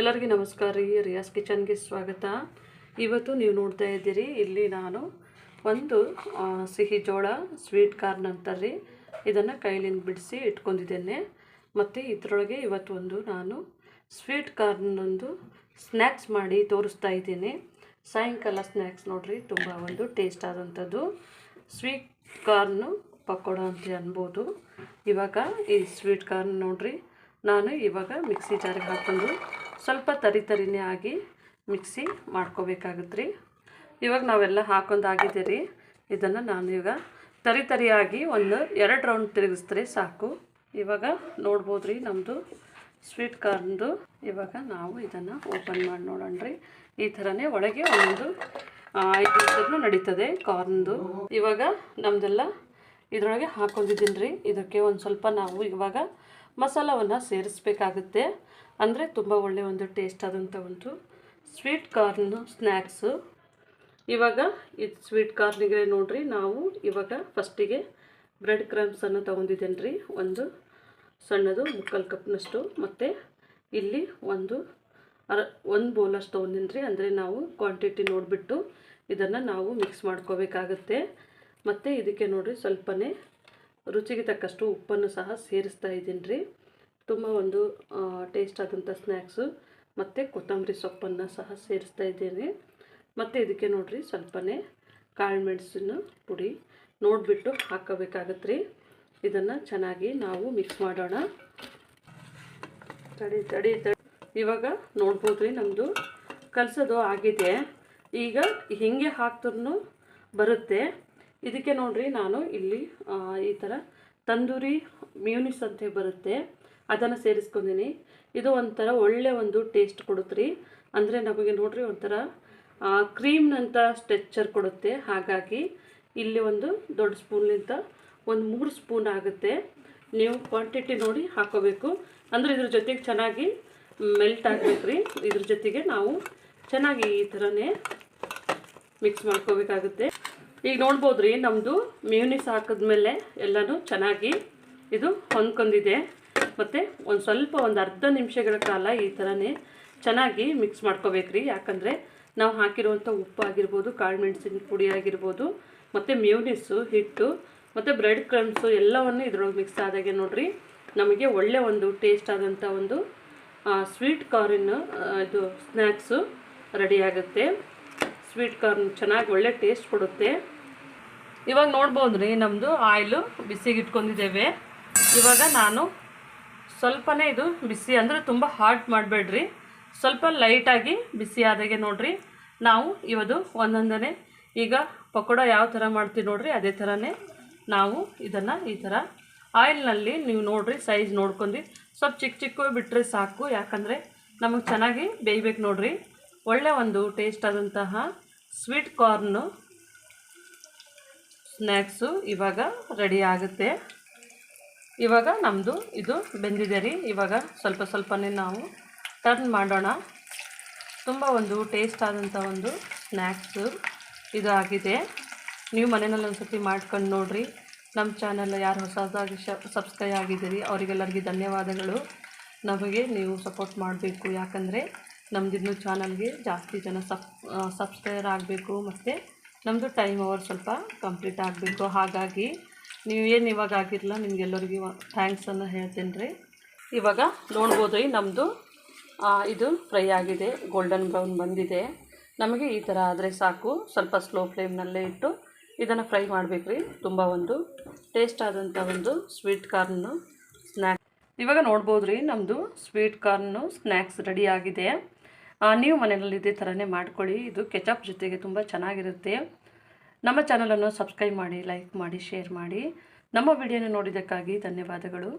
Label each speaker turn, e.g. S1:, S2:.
S1: ಎಲ್ಲರಿಗೂ ನಮಸ್ಕಾರ ರೀ ರಿಯಾಸ್ ಕಿಚನ್ಗೆ ಸ್ವಾಗತ. ಇವತ್ತು ನೀವು ನೋಡ್ತಾ ಇದ್ದೀರಿ, ಇಲ್ಲಿ ನಾನು ಒಂದು ಸಿಹಿ ಜೋಳ, ಸ್ವೀಟ್ ಕಾರ್ನ್ ಅಂತಾರ್ರಿ ಇದನ್ನು ಕೈಲಿಂದ ಬಿಡಿಸಿ ಇಟ್ಕೊಂಡಿದ್ದೇನೆ. ಮತ್ತು ಇದರೊಳಗೆ ಇವತ್ತು ಒಂದು ನಾನು ಸ್ವೀಟ್ ಕಾರ್ನೊಂದು ಸ್ನ್ಯಾಕ್ಸ್ ಮಾಡಿ ತೋರಿಸ್ತಾ ಇದ್ದೀನಿ. ಸಾಯಂಕಾಲ ಸ್ನ್ಯಾಕ್ಸ್ ನೋಡಿರಿ, ತುಂಬ ಒಂದು ಟೇಸ್ಟ್ ಆದಂಥದ್ದು. ಸ್ವೀಟ್ ಕಾರ್ನು ಪಕೋಡ ಅಂತ ಅನ್ಬೋದು. ಇವಾಗ ಈ ಸ್ವೀಟ್ ಕಾರ್ನ್ ನೋಡಿರಿ, ನಾನು ಇವಾಗ ಮಿಕ್ಸಿ ಜಾರಿಗೆ ಹಾಕ್ಕೊಂಡು ಸ್ವಲ್ಪ ತರಿ ತರಿನೇ ಆಗಿ ಮಿಕ್ಸಿ ಮಾಡ್ಕೋಬೇಕಾಗುತ್ತೆ ರೀ ಇವಾಗ ನಾವೆಲ್ಲ ಹಾಕೊಂಡು ಆಗಿದೆ ರೀ ಇದನ್ನು ನಾನು ಇವಾಗ ತರಿ ತರಿಯಾಗಿ ಒಂದು ಎರಡು ರೌಂಡ್ ತಿರುಗಿಸ್ತೀರಿ ಸಾಕು. ಇವಾಗ ನೋಡ್ಬೋದು ರೀ ನಮ್ಮದು ಸ್ವೀಟ್ ಕಾರ್ನ್ದು. ಇವಾಗ ನಾವು ಇದನ್ನು ಓಪನ್ ಮಾಡಿ ನೋಡೋಣ ರೀ ಈ ಥರನೇ ಒಳಗೆ ಒಂದು ಐದು ನಡೀತದೆ ಕಾರ್ನ್ದು. ಇವಾಗ ನಮ್ಮದೆಲ್ಲ ಇದರೊಳಗೆ ಹಾಕೊಂಡಿದ್ದೀನಿ ರೀ ಇದಕ್ಕೆ ಒಂದು ಸ್ವಲ್ಪ ನಾವು ಇವಾಗ ಮಸಾಲವನ್ನು ಸೇರಿಸಬೇಕಾಗುತ್ತೆ. ಅಂದರೆ ತುಂಬ ಒಳ್ಳೆಯ ಒಂದು ಟೇಸ್ಟ್ ಆದಂಥ ಒಂದು ಸ್ವೀಟ್ ಕಾರ್ನ್ ಸ್ನ್ಯಾಕ್ಸು ಇವಾಗ ಇದು ಸ್ವೀಟ್ ಕಾರ್ನಿಗೆ ನೋಡ್ರಿ, ನಾವು ಇವಾಗ ಫಸ್ಟಿಗೆ ಬ್ರೆಡ್ ಕ್ರಮ್ಸನ್ನು ತೊಗೊಂಡಿದ್ದೇನೆ ರೀ ಒಂದು ಸಣ್ಣದು ಮುಕ್ಕಾಲು ಕಪ್ನಷ್ಟು. ಮತ್ತು ಇಲ್ಲಿ ಒಂದು ಅರ, ಒಂದು ಬೌಲಷ್ಟು ತೊಗೊಂಡಿನಿ ರೀ ಅಂದರೆ ನಾವು ಕ್ವಾಂಟಿಟಿ ನೋಡಿಬಿಟ್ಟು ಇದನ್ನು ನಾವು ಮಿಕ್ಸ್ ಮಾಡ್ಕೋಬೇಕಾಗತ್ತೆ. ಮತ್ತು ಇದಕ್ಕೆ ನೋಡಿರಿ ಸ್ವಲ್ಪನೇ ರುಚಿಗೆ ತಕ್ಕಷ್ಟು ಉಪ್ಪನ್ನು ಸಹ ಸೇರಿಸ್ತಾ ಇದ್ದೀನಿ ರೀ. ತುಂಬ ಒಂದು ಟೇಸ್ಟ್ ಆದಂಥ ಸ್ನ್ಯಾಕ್ಸು ಮತ್ತು ಕೊತ್ತಂಬರಿ ಸೊಪ್ಪನ್ನು ಸಹ ಸೇರಿಸ್ತಾ ಇದ್ದೀನಿ. ಮತ್ತು ಇದಕ್ಕೆ ನೋಡಿರಿ ಸ್ವಲ್ಪನೇ ಕಾಳು ಮೆಣಸಿನ ಪುಡಿ ನೋಡಿಬಿಟ್ಟು ಹಾಕೋಬೇಕಾಗತ್ತೆ ರೀ. ಇದನ್ನು ಚೆನ್ನಾಗಿ ನಾವು ಮಿಕ್ಸ್ ಮಾಡೋಣ. ತಡಿ ತಡಿ ತಡಿ. ಇವಾಗ ನೋಡ್ಬೋದು ರೀ ನಮ್ಮದು ಕಲಸೋದು ಆಗಿದೆ. ಈಗ ಹೀಗೆ ಹಾಕ್ದ್ರೂ ಬರುತ್ತೆ. ಇದಕ್ಕೆ ನೋಡ್ರಿ ನಾನು ಇಲ್ಲಿ ಈ ಥರ ತಂದೂರಿ ಮ್ಯೂನಿಸ್ ಅಂತ ಬರುತ್ತೆ. ಅದನ್ನು ಸೇರಿಸ್ಕೊಂಡಿನಿ. ಇದು ಒಂಥರ ಒಳ್ಳೆ ಒಂದು ಟೇಸ್ಟ್ ಕೊಡುತ್ತೆ ಅಂದರೆ ನಮಗೆ ನೋಡ್ರಿ ಒಂಥರ ಕ್ರೀಮ್ನಂಥ ಸ್ಟ್ರೆಚ್ಚರ್ ಕೊಡುತ್ತೆ. ಹಾಗಾಗಿ ಇಲ್ಲಿ ಒಂದು ದೊಡ್ಡ ಸ್ಪೂನ್ಲಿಂತ ಒಂದು ಮೂರು ಸ್ಪೂನ್ ಆಗುತ್ತೆ. ನೀವು ಕ್ವಾಂಟಿಟಿ ನೋಡಿ ಹಾಕೋಬೇಕು. ಅಂದರೆ ಇದ್ರ ಜೊತೆಗೆ ಚೆನ್ನಾಗಿ ಮೆಲ್ಟ್ ಆಗಬೇಕು ರೀ. ಇದ್ರ ಜೊತೆಗೆ ನಾವು ಚೆನ್ನಾಗಿ ಈ ಥರನೇ ಮಿಕ್ಸ್ ಮಾಡ್ಕೋಬೇಕಾಗುತ್ತೆ. ಈಗ ನೋಡ್ಬೋದು ರೀ ನಮ್ಮದು ಮ್ಯೂನಿಸ್ ಹಾಕಿದ್ಮೇಲೆ ಎಲ್ಲನೂ ಚೆನ್ನಾಗಿ ಇದು ಹೊಂದ್ಕೊಂಡಿದೆ. ಮತ್ತು ಒಂದು ಸ್ವಲ್ಪ ಒಂದು ಅರ್ಧ ನಿಮಿಷಗಳ ಕಾಲ ಈ ಥರನೇ ಚೆನ್ನಾಗಿ ಮಿಕ್ಸ್ ಮಾಡ್ಕೋಬೇಕ್ರಿ. ಯಾಕಂದರೆ ನಾವು ಹಾಕಿರುವಂಥ ಉಪ್ಪು ಆಗಿರ್ಬೋದು, ಕಾಳು ಮೆಣಸಿನ ಪುಡಿ ಆಗಿರ್ಬೋದು, ಮತ್ತು ಮ್ಯೂನಿಸ್ಸು ಹಿಟ್ಟು, ಮತ್ತು ಬ್ರೆಡ್ ಕ್ರಮ್ಸು ಎಲ್ಲವನ್ನು ಇದ್ರೊಳಗೆ ಮಿಕ್ಸ್ ಆದಾಗೆ ನೋಡಿರಿ. ನಮಗೆ ಒಳ್ಳೆ ಒಂದು ಟೇಸ್ಟ್ ಆದಂಥ ಒಂದು ಸ್ವೀಟ್ ಕಾರ್ನ್ ಇದು ಸ್ನ್ಯಾಕ್ಸು ರೆಡಿ ಆಗುತ್ತೆ. ಸ್ವೀಟ್ ಕಾರ್ನ್ ಚೆನ್ನಾಗಿ ಒಳ್ಳೆ ಟೇಸ್ಟ್ ಕೊಡುತ್ತೆ. ಇವಾಗ ನೋಡ್ಬೋದು ರೀ ನಮ್ಮದು ಆಯಿಲು ಬಿಸಿಗೆ ಇಟ್ಕೊಂಡಿದ್ದೇವೆ. ಇವಾಗ ನಾನು ಸ್ವಲ್ಪನೇ ಇದು ಬಿಸಿ, ಅಂದರೆ ತುಂಬ ಹಾಟ್ ಮಾಡಬೇಡ್ರಿ. ಸ್ವಲ್ಪ ಲೈಟಾಗಿ ಬಿಸಿ ಆದಾಗೆ ನೋಡ್ರಿ. ನಾವು ಇವದು ಒಂದೊಂದನೇ ಈಗ ಪಕೋಡ ಯಾವ ಥರ ಮಾಡ್ತೀವಿ ನೋಡ್ರಿ, ಅದೇ ಥರನೇ ನಾವು ಇದನ್ನು ಈ ಥರ ಆಯಿಲ್ನಲ್ಲಿ ನೀವು ನೋಡ್ರಿ ಸೈಜ್ ನೋಡ್ಕೊಂಡು ಸ್ವಲ್ಪ ಚಿಕ್ಕ ಚಿಕ್ಕ ಬಿಟ್ಟರೆ ಸಾಕು, ಯಾಕಂದರೆ ನಮಗೆ ಚೆನ್ನಾಗಿ ಬೇಯ್ಬೇಕು ನೋಡ್ರಿ. ಒಳ್ಳೆ ಒಂದು ಟೇಸ್ಟ್ ಆದಂತಹ ಸ್ವೀಟ್ ಕಾರ್ನು ಸ್ನ್ಯಾಕ್ಸು ಇವಾಗ ರೆಡಿ ಆಗುತ್ತೆ. ಇವಾಗ ನಮ್ಮದು ಇದು ಬೆಂದಿದೆ ರೀ. ಇವಾಗ ಸ್ವಲ್ಪ ಸ್ವಲ್ಪನೇ ನಾವು ಟರ್ನ್ ಮಾಡೋಣ. ತುಂಬ ಒಂದು ಟೇಸ್ಟ್ ಆದಂಥ ಒಂದು ಸ್ನ್ಯಾಕ್ಸು ಆಗಿದೆ ನೀವು ಮನೆಯಲ್ಲಿ ಒಂದು ಸತಿ ಮಾಡ್ಕೊಂಡು ನೋಡಿರಿ. ನಮ್ಮ ಚಾನಲ್ ಯಾರು ಹೊಸದಾಗಿ ಸಬ್ಸ್ಕ್ರೈಬ್ ಆಗಿದ್ದೀರಿ, ಅವರಿಗೆಲ್ಲರಿಗೆ ಧನ್ಯವಾದಗಳು. ನಮಗೆ ನೀವು ಸಪೋರ್ಟ್ ಮಾಡಬೇಕು. ಯಾಕಂದರೆ ನಮ್ಮದಿನ್ನೂ ಚಾನಲ್ಗೆ ಜಾಸ್ತಿ ಜನ ಸಬ್ ಸಬ್ಸ್ಕ್ರೈಬರ್ ಆಗಬೇಕು ಮತ್ತು ನಮ್ಮದು ಟೈಮ್ ಅವರ್ ಸ್ವಲ್ಪ ಕಂಪ್ಲೀಟ್ ಆಗಬೇಕು. ಹಾಗಾಗಿ ನೀವು ಏನು ಇವಾಗ ಆಗಿರಲ್ಲ ನಿಮಗೆಲ್ಲರಿಗೂ ಥ್ಯಾಂಕ್ಸನ್ನು ಹೇಳ್ತೇನೆ ರೀ ಇವಾಗ ನೋಡ್ಬೋದು ರೀ ನಮ್ಮದು ಇದು ಫ್ರೈ ಆಗಿದೆ ಗೋಲ್ಡನ್ ಬ್ರೌನ್ ಬಂದಿದೆ. ನಮಗೆ ಈ ಥರ ಆದರೆ ಸಾಕು. ಸ್ವಲ್ಪ ಸ್ಲೋ ಫ್ಲೇಮ್ನಲ್ಲೇ ಇಟ್ಟು ಇದನ್ನು ಫ್ರೈ ಮಾಡಬೇಕು ರೀ ತುಂಬ ಒಂದು ಟೇಸ್ಟ್ ಆದಂಥ ಒಂದು ಸ್ವೀಟ್ ಕಾರ್ನು ಸ್ನ್ಯಾಕ್ ಇವಾಗ ನೋಡ್ಬೋದು ರೀ ನಮ್ಮದು ಸ್ವೀಟ್ ಕಾರ್ನು ಸ್ನ್ಯಾಕ್ಸ್ ರೆಡಿ ಆಗಿದೆ. ನೀವು ಮನೆಯಲ್ಲಿ ಇದೇ ಥರನೇ ಮಾಡ್ಕೊಳ್ಳಿ. ಇದು ಕೆಚಪ್ ಜೊತೆಗೆ ತುಂಬ ಚೆನ್ನಾಗಿರುತ್ತೆ. ನಮ್ಮ ಚಾನಲನ್ನು ಸಬ್ಸ್ಕ್ರೈಬ್ ಮಾಡಿ ಲೈಕ್ ಮಾಡಿ ಶೇರ್ ಮಾಡಿ. ನಮ್ಮ ವಿಡಿಯೋನ ನೋಡಿದ್ದಕ್ಕಾಗಿ ಧನ್ಯವಾದಗಳು.